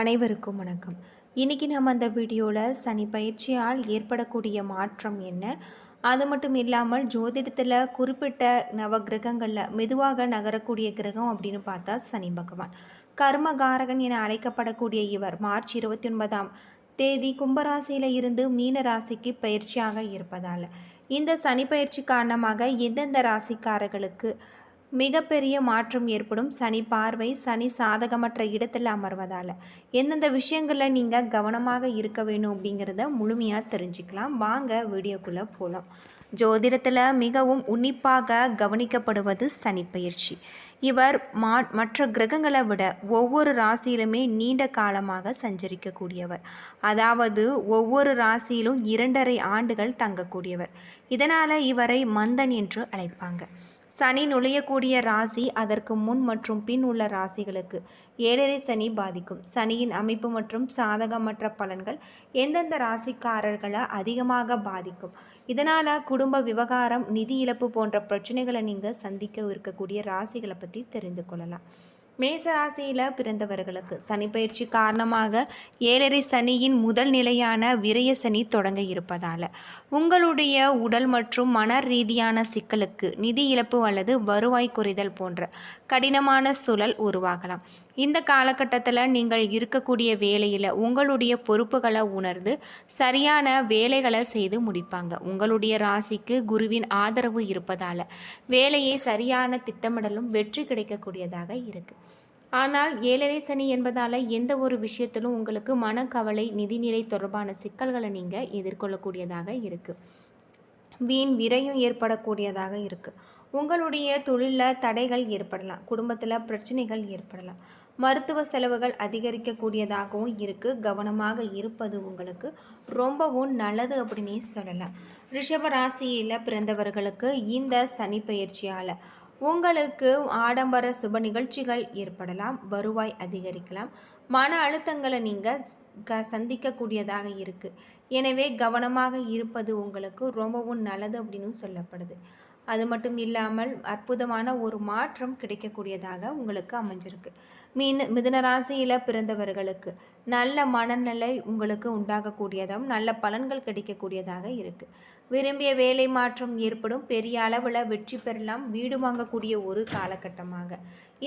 அனைவருக்கும் வணக்கம். இன்றைக்கி நம்ம அந்த வீடியோவில் சனி பயிற்சியால் ஏற்படக்கூடிய மாற்றம் என்ன? அது மட்டும் இல்லாமல் ஜோதிடத்தில் குறிப்பிட்ட நவ கிரகங்களில் மெதுவாக நகரக்கூடிய கிரகம் அப்படின்னு பார்த்தா சனி பகவான். கர்மகாரகன் என அழைக்கப்படக்கூடிய இவர் மார்ச் இருபத்தி ஒன்பதாம் தேதி கும்பராசியில் இருந்து மீன ராசிக்கு பயிற்சியாக இருப்பதால். இந்த சனி பயிற்சி காரணமாக எந்தெந்த ராசிக்காரர்களுக்கு மிகப்பெரிய மாற்றம் ஏற்படும். சனி பார்வை சனி சாதகமற்ற இடத்தில் அமர்வதால். எந்தெந்த விஷயங்களில் நீங்கள் கவனமாக இருக்க வேணும் அப்படிங்கிறத முழுமையாக தெரிஞ்சுக்கலாம். வாங்க வீடியோக்குள்ளே போகலாம் ஜோதிடத்தில் மிகவும் உன்னிப்பாக கவனிக்கப்படுவது சனி பயிற்சி. இவர் மா மற்ற கிரகங்களை விட ஒவ்வொரு ராசியிலுமே நீண்ட காலமாக சஞ்சரிக்கக்கூடியவர். அதாவது ஒவ்வொரு ராசியிலும் இரண்டரை ஆண்டுகள் தங்கக்கூடியவர். இதனால் இவரை மந்தன் என்று அழைப்பாங்க. சனி நுழையக்கூடிய ராசி அதற்கு முன் மற்றும் பின் உள்ள ராசிகளுக்கு. ஏழரை சனி பாதிக்கும். சனியின் அமைப்பு மற்றும் சாதகமற்ற பலன்கள் எந்தெந்த ராசிக்காரர்களை அதிகமாக பாதிக்கும்? இதனால் குடும்ப விவகாரம் நிதி இழப்பு போன்ற பிரச்சனைகளை நீங்கள் சந்திக்க இருக்கக்கூடிய ராசிகளை பற்றி தெரிந்து கொள்ளலாம். மேச ராசியில் பிறந்தவர்களுக்கு சனி பயிற்சி காரணமாக ஏழரை சனியின் முதல் நிலையான விரய சனி தொடங்க இருப்பதால் உங்களுடைய உடல் மற்றும் மன ரீதியான சிக்கலுக்கு நிதி இழப்பு அல்லது வருவாய் குறைதல் போன்ற கடினமான சூழல் உருவாகலாம். இந்த காலகட்டத்தில் நீங்கள் இருக்கக்கூடிய வேலையில் உங்களுடைய பொறுப்புகளை உணர்ந்து சரியான வேலைகளை செய்து முடிப்பாங்க. உங்களுடைய ராசிக்கு குருவின் ஆதரவு இருப்பதால் வேலையை சரியான திட்டமிடலும் வெற்றி கிடைக்கக்கூடியதாக இருக்குது ஆனால் ஏழரை சனி என்பதால் எந்த ஒரு விஷயத்திலும் உங்களுக்கு மனக்கவலை நிதிநிலை தொடர்பான சிக்கல்களை நீங்கள் எதிர்கொள்ளக்கூடியதாக இருக்குது வீண் விரையும் ஏற்படக்கூடியதாக இருக்குது உங்களுடைய தொழிலில் தடைகள் ஏற்படலாம். குடும்பத்தில் பிரச்சனைகள் ஏற்படலாம். மருத்துவ செலவுகள் அதிகரிக்கக்கூடியதாகவும் இருக்குது கவனமாக இருப்பது உங்களுக்கு ரொம்பவும் நல்லது அப்படின்னே சொல்லலாம். ரிஷப ராசியில் பிறந்தவர்களுக்கு இந்த சனி பயிற்சியால் உங்களுக்கு ஆடம்பர சுப நிகழ்ச்சிகள் ஏற்படலாம் வருவாய் அதிகரிக்கலாம். மன அழுத்தங்களை நீங்கள் க சந்திக்கக்கூடியதாக இருக்குது எனவே கவனமாக இருப்பது உங்களுக்கு ரொம்பவும் நல்லது அப்படின்னு சொல்லப்படுது. அது மட்டும் இல்லாமல் அற்புதமான ஒரு மாற்றம் கிடைக்கக்கூடியதாக உங்களுக்கு அமைஞ்சிருக்கு. மீன் மிதுன ராசியில் பிறந்தவர்களுக்கு நல்ல மனநிலை உங்களுக்கு உண்டாகக்கூடியதும் நல்ல பலன்கள் கிடைக்கக்கூடியதாக இருக்குது விரும்பிய வேலை மாற்றம் ஏற்படும். பெரிய அளவில் வெற்றி பெறலாம். வீடு வாங்கக்கூடிய ஒரு காலகட்டமாக.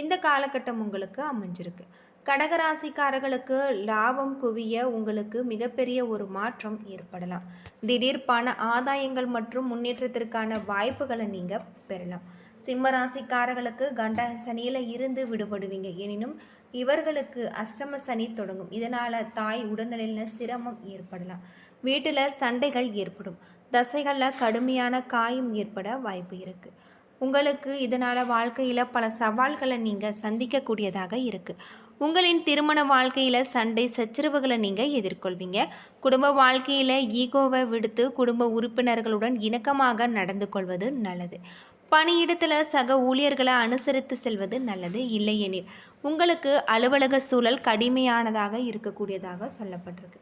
இந்த காலகட்டம் உங்களுக்கு அமைஞ்சிருக்கு. கடகராசிக்காரர்களுக்கு லாபம் குவிய உங்களுக்கு மிகப்பெரிய ஒரு மாற்றம் ஏற்படலாம். திடீர் பண ஆதாயங்கள் மற்றும் முன்னேற்றத்திற்கான வாய்ப்புகளை நீங்கள் பெறலாம். சிம்ம ராசிக்காரர்களுக்கு கண்ட சனியில் இருந்து விடுபடுவீங்க. எனினும் இவர்களுக்கு அஷ்டம சனி தொடங்கும். இதனால் தாய் உடல்நிலையில் சிரமம் ஏற்படலாம். வீட்டில் சண்டைகள் ஏற்படும். தசைகளில் கடுமையான காயம் ஏற்பட வாய்ப்பு இருக்குது உங்களுக்கு இதனால் வாழ்க்கையில் பல சவால்களை நீங்கள் சந்திக்கக்கூடியதாக இருக்குது உங்களின் திருமண வாழ்க்கையில் சண்டை சச்சரவுகளை நீங்கள் எதிர்கொள்வீங்க. குடும்ப வாழ்க்கையில் ஈகோவை விடுத்து குடும்ப உறுப்பினர்களுடன் இணக்கமாக நடந்து கொள்வது நல்லது. பணியிடத்தில் சக ஊழியர்களை அனுசரித்து செல்வது நல்லது. இல்லையெனில் உங்களுக்கு அலுவலக சூழல் கடுமையானதாக இருக்கக்கூடியதாக சொல்லப்பட்டிருக்கு.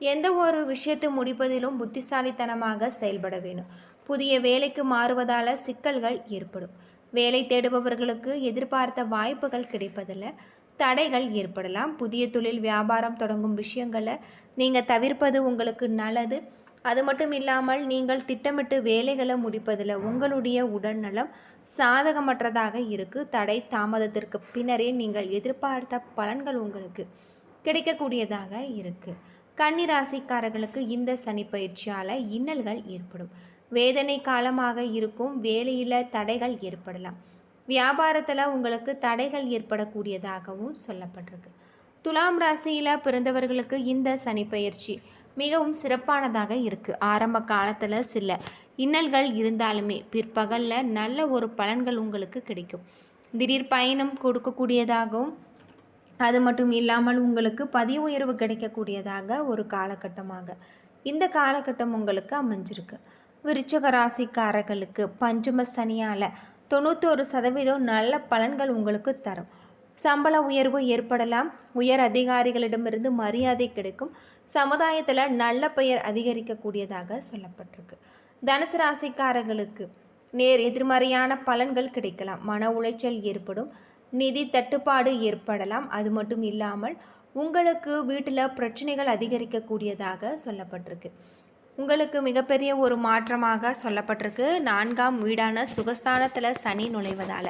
எந்த ஒரு விஷயத்தை முடிப்பதிலும் புத்திசாலித்தனமாக செயல்பட வேணும் புதிய வேலைக்கு மாறுவதால் சிக்கல்கள் ஏற்படும். வேலை தேடுபவர்களுக்கு எதிர்பார்த்த வாய்ப்புகள் கிடைப்பதில்லை. தடைகள் ஏற்படலாம். புதிய தொழில் வியாபாரம் தொடங்கும் விஷயங்களை நீங்கள் தவிர்ப்பது உங்களுக்கு நல்லது. அது மட்டும் இல்லாமல் நீங்கள் திட்டமிட்டு வேலைகளை முடிப்பதில் உங்களுடைய உடல்நலம் சாதகமற்றதாக இருக்குது தடை தாமதத்திற்கு பின்னரே நீங்கள் எதிர்பார்த்த பலன்கள் உங்களுக்கு கிடைக்கக்கூடியதாக இருக்குது கன்னிராசிக்காரர்களுக்கு இந்த சனி பயிற்சியால் இன்னல்கள் ஏற்படும். வேதனை காலமாக இருக்கும். வேலையில் தடைகள் ஏற்படலாம். வியாபாரத்தில் உங்களுக்கு தடைகள் ஏற்படக்கூடியதாகவும் சொல்லப்பட்டிருக்கு. துலாம் ராசியில் பிறந்தவர்களுக்கு இந்த சனி பயிற்சி மிகவும் சிறப்பானதாக இருக்குது ஆரம்ப காலத்தில் சில இன்னல்கள் இருந்தாலுமே பிற்பகலில் நல்ல ஒரு பலன்கள் உங்களுக்கு கிடைக்கும். திடீர் பயணம் கொடுக்கக்கூடியதாகவும் அது மட்டும் இல்லாமல் உங்களுக்கு பதிவு உயர்வு கிடைக்கக்கூடியதாக ஒரு காலகட்டமாக. இந்த காலகட்டம் உங்களுக்கு அமைஞ்சிருக்கு. விருச்சக ராசிக்காரர்களுக்கு பஞ்சம சனியால் தொண்ணூற்றொரு சதவீதம் நல்ல பலன்கள் உங்களுக்கு தரும். சம்பள உயர்வு ஏற்படலாம். உயர் அதிகாரிகளிடமிருந்து மரியாதை கிடைக்கும். சமுதாயத்தில் நல்ல பெயர் அதிகரிக்கக்கூடியதாக சொல்லப்பட்டிருக்கு. தனுசு ராசிக்காரர்களுக்கு நேர் எதிர்மறையான பலன்கள் கிடைக்கலாம். மன உளைச்சல் ஏற்படும். நிதி தட்டுப்பாடு ஏற்படலாம். அது மட்டும் இல்லாமல் உங்களுக்கு வீட்டில் பிரச்சனைகள் அதிகரிக்கக்கூடியதாக சொல்லப்பட்டிருக்கு. உங்களுக்கு மிகப்பெரிய ஒரு மாற்றமாக சொல்லப்பட்டிருக்கு. நான்காம் வீடான சுகஸ்தானத்தில் சனி நுழைவதால்.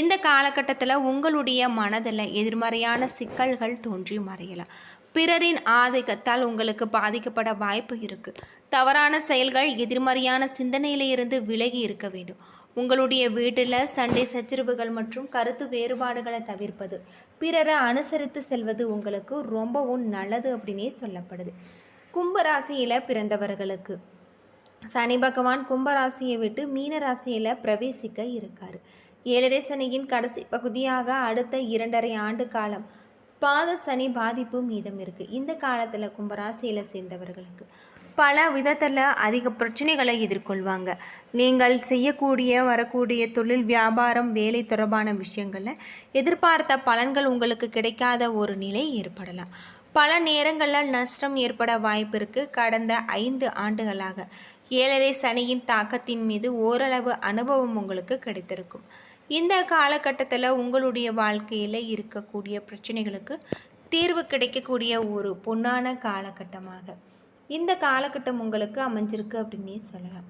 இந்த காலகட்டத்தில் உங்களுடைய மனதில் எதிர்மறையான சிக்கல்கள் தோன்றி மறையலாம். பிறரின் ஆதிக்கத்தால் உங்களுக்கு பாதிக்கப்பட வாய்ப்பு இருக்குது தவறான செயல்கள் எதிர்மறையான சிந்தனையிலிருந்து விலகி இருக்க வேண்டும். உங்களுடைய வீட்டில் சண்டை சச்சரவுகள் மற்றும் கருத்து வேறுபாடுகளை தவிர்ப்பது. பிறரை அனுசரித்து செல்வது உங்களுக்கு ரொம்பவும் நல்லது அப்படின்னே சொல்லப்படுது. கும்பராசியில் பிறந்தவர்களுக்கு. சனி பகவான் கும்பராசியை விட்டு மீனராசியில் பிரவேசிக்க இருக்கார். ஏழரை சனியின் கடைசி பகுதியாக அடுத்த இரண்டரை ஆண்டு காலம் பாத சனி பாதிப்பு மீதம் இருக்குது இந்த காலத்தில் கும்பராசியில் சேர்ந்தவர்களுக்கு பல விதத்தில் அதிக பிரச்சனைகளை எதிர்கொள்வாங்க. நீங்கள் செய்யக்கூடிய வரக்கூடிய தொழில் வியாபாரம் வேலை தொடர்பான விஷயங்களில் எதிர்பார்த்த பலன்கள் உங்களுக்கு கிடைக்காத ஒரு நிலை ஏற்படலாம். பல நேரங்களில் நஷ்டம் ஏற்பட வாய்ப்பிற்கு கடந்த ஐந்து ஆண்டுகளாக ஏழரை சனியின் தாக்கத்தின் மீது ஓரளவு அனுபவம் உங்களுக்கு கிடைத்திருக்கும். இந்த காலகட்டத்தில் உங்களுடைய வாழ்க்கையில் இருக்கக்கூடிய பிரச்சனைகளுக்கு தீர்வு கிடைக்கக்கூடிய ஒரு பொன்னான காலகட்டமாக இந்த காலகட்டம் உங்களுக்கு அமைஞ்சிருக்கு அப்படின்னே சொல்லலாம்.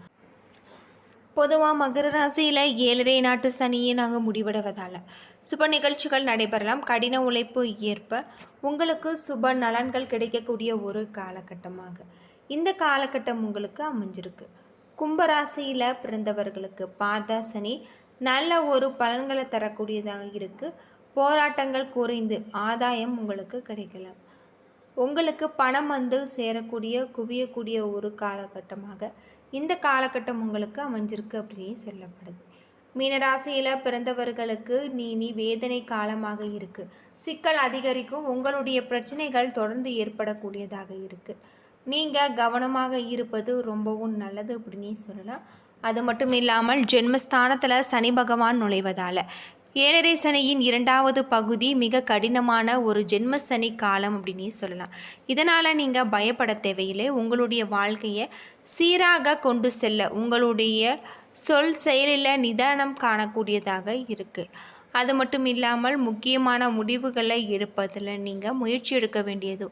பொதுவாக மகர ராசியில் ஏழரை நாட்டு சனியை நாங்கள் முடிவடைவதால் சுப நிகழ்ச்சிகள் நடைபெறலாம். கடின உழைப்பு ஏற்ப உங்களுக்கு சுப நலன்கள் கிடைக்கக்கூடிய ஒரு காலகட்டமாக. இந்த காலகட்டம் உங்களுக்கு அமைஞ்சிருக்கு. கும்பராசியில் பிறந்தவர்களுக்கு பாத சனி நல்ல ஒரு பலன்களை தரக்கூடியதாக இருக்குது போராட்டங்கள் குறைந்து ஆதாயம் உங்களுக்கு கிடைக்கலாம் உங்களுக்கு பணம் வந்து சேரக்கூடிய குவியக்கூடிய ஒரு காலகட்டமாக இந்த காலகட்டம் உங்களுக்கு அமைஞ்சிருக்கு அப்படின்னு சொல்லப்படுது. மீனராசியில் பிறந்தவர்களுக்கு நீ நீ வேதனை காலமாக இருக்குது சிக்கல் அதிகரிக்கும். உங்களுடைய பிரச்சனைகள் தொடர்ந்து ஏற்படக்கூடியதாக இருக்குது நீங்கள் கவனமாக இருப்பது ரொம்பவும் நல்லது அப்படின்னே சொல்லலாம். அது மட்டும் இல்லாமல் ஜென்மஸ்தானத்தில் சனி பகவான் நுழைவதால். ஏழரை சனியின் இரண்டாவது பகுதி மிக கடினமான ஒரு ஜென்ம சனி காலம் அப்படின்னே சொல்லலாம். இதனால் நீங்கள் பயப்பட தேவையில்லை. உங்களுடைய வாழ்க்கையை சீராக கொண்டு செல்ல உங்களுடைய சொல் செயலில் நிதானம் காணக்கூடியதாக இருக்குது அது மட்டும் இல்லாமல் முக்கியமான முடிவுகளை எடுப்பதில் நீங்கள் முயற்சி எடுக்க வேண்டியது.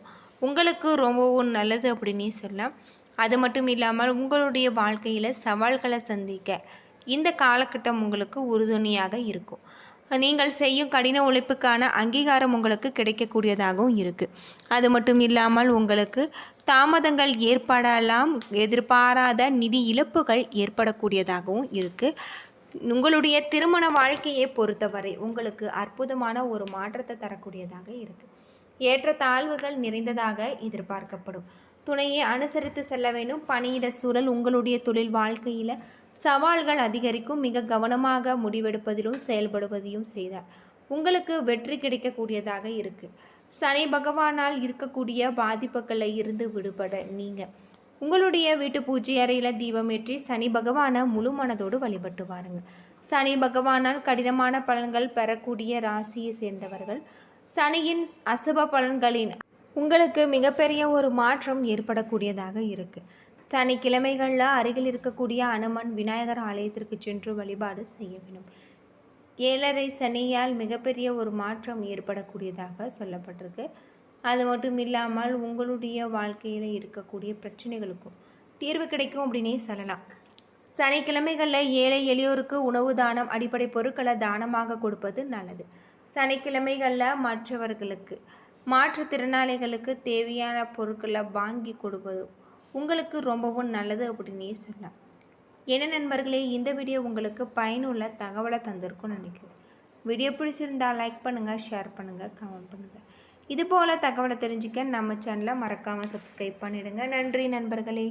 உங்களுக்கு ரொம்பவும் நல்லது அப்படின்னு சொல்லலாம். அது மட்டும் இல்லாமல் உங்களுடைய வாழ்க்கையில் சவால்களை சந்திக்க இந்த காலகட்டம் உங்களுக்கு உறுதுணையாக இருக்கும். நீங்கள் செய்யும் கடின உழைப்புக்கான அங்கீகாரம் உங்களுக்கு கிடைக்கக்கூடியதாகவும் இருக்குது அது மட்டும் இல்லாமல் உங்களுக்கு தாமதங்கள் ஏற்படலாம் எதிர்பாராத நிதி இழப்புகள் ஏற்படக்கூடியதாகவும் இருக்குது உங்களுடைய திருமண வாழ்க்கையை பொறுத்தவரை உங்களுக்கு அற்புதமான ஒரு மாற்றத்தை தரக்கூடியதாக இருக்குது ஏற்ற தாழ்வுகள் நிறைந்ததாக எதிர்பார்க்கப்படும். துணையை அனுசரித்து செல்ல வேண்டும். பணியிட சூழல் உங்களுடைய தொழில் வாழ்க்கையில் சவால்கள் அதிகரிக்கும் மிக கவனமாக முடிவெடுப்பதிலும் செயல்படுவதையும் செய்தார். உங்களுக்கு வெற்றி கிடைக்கக்கூடியதாக இருக்குது சனி பகவானால் இருக்கக்கூடிய பாதிப்புகளை இருந்து விடுபட நீங்கள் உங்களுடைய வீட்டு பூஜை அறையில் தீபமேற்றி சனி பகவானை முழு மனதோடு வழிபட்டு வாருங்க. சனி பகவானால் கடினமான பலன்கள் பெறக்கூடிய ராசியை சேர்ந்தவர்கள். சனியின் அசுப பலன்களின் உங்களுக்கு மிகப்பெரிய ஒரு மாற்றம் ஏற்படக்கூடியதாக இருக்குது தனி கிழமைகளில் அருகில் இருக்கக்கூடிய அனுமன் விநாயகர் ஆலயத்திற்கு சென்று வழிபாடு செய்ய வேண்டும். ஏழரை சனியால் மிகப்பெரிய ஒரு மாற்றம் ஏற்படக்கூடியதாக சொல்லப்பட்டிருக்கு. அது மட்டும் இல்லாமல் உங்களுடைய வாழ்க்கையில் இருக்கக்கூடிய பிரச்சனைகளுக்கும் தீர்வு கிடைக்கும் அப்படின்னே சொல்லலாம். சனிக்கிழமைகளில் ஏழை எளியோருக்கு உணவு தானம் அடிப்படை பொருட்களை தானமாக கொடுப்பது நல்லது. சனிக்கிழமைகளில் மற்றவர்களுக்கு மாற்றுத்திறனாளிகளுக்கு தேவையான பொருட்களை வாங்கி கொடுப்பதும் உங்களுக்கு ரொம்பவும் நல்லது அப்படின்னே சொல்லலாம். என்ன நண்பர்களே இந்த வீடியோ உங்களுக்கு பயனுள்ள தகவலை தந்திருக்கும்னு நினைக்கிறேன். வீடியோ பிடிச்சிருந்தால் லைக் பண்ணுங்கள் ஷேர் பண்ணுங்கள் கமெண்ட் பண்ணுங்கள் இதுபோல் தகவலை தெரிஞ்சுக்க நம்ம சேனலை மறக்காமல் சப்ஸ்கிரைப் பண்ணிவிடுங்க நன்றி நண்பர்களே.